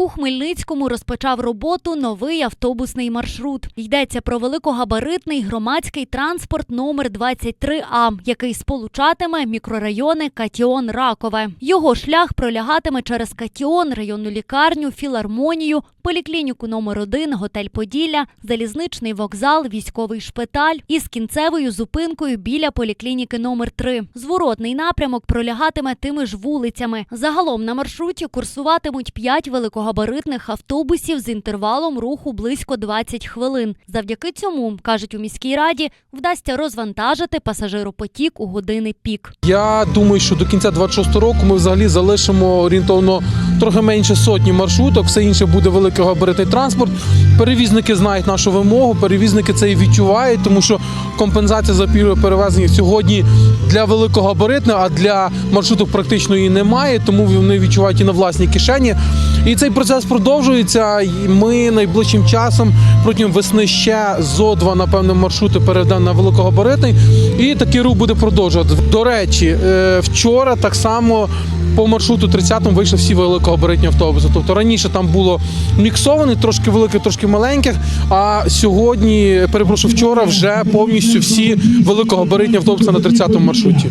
У Хмельницькому розпочав роботу новий автобусний маршрут. Йдеться про великогабаритний громадський транспорт номер 23А, який сполучатиме мікрорайони Катіон Ракове. Його шлях пролягатиме через Катіон, районну лікарню, філармонію, поліклініку номер 1 готель Поділля, залізничний вокзал, військовий шпиталь із кінцевою зупинкою біля поліклініки номер 3 Зворотний напрямок пролягатиме тими ж вулицями. Загалом на маршруті курсуватимуть 5 великогабаритних автобусів з інтервалом руху близько 20 хвилин. Завдяки цьому, кажуть у міській раді, вдасться розвантажити пасажиропотік у години пік. Я думаю, що до кінця 26 року ми взагалі залишимо орієнтовно трохи менше сотні маршруток. Все інше буде великогабаритний транспорт. Перевізники знають нашу вимогу, перевізники це і відчувають, тому що компенсація за пільгове перевезення сьогодні для великогабаритних, а для маршруток практично її немає, тому вони відчувають і на власній кишені. І цей процес продовжується. Ми найближчим часом протягом весни ще зо два, напевно, маршрути переведемо на великогабаритний, і такий рух буде продовжувати. До речі, е, вчора так само по маршруту 30-му вийшли всі великогабаритні автобуси. Тобто раніше там було міксований, трошки великих, трошки маленьких. А сьогодні, перепрошую, вчора вже повністю всі великогабаритні автобуси на 30-му маршруті.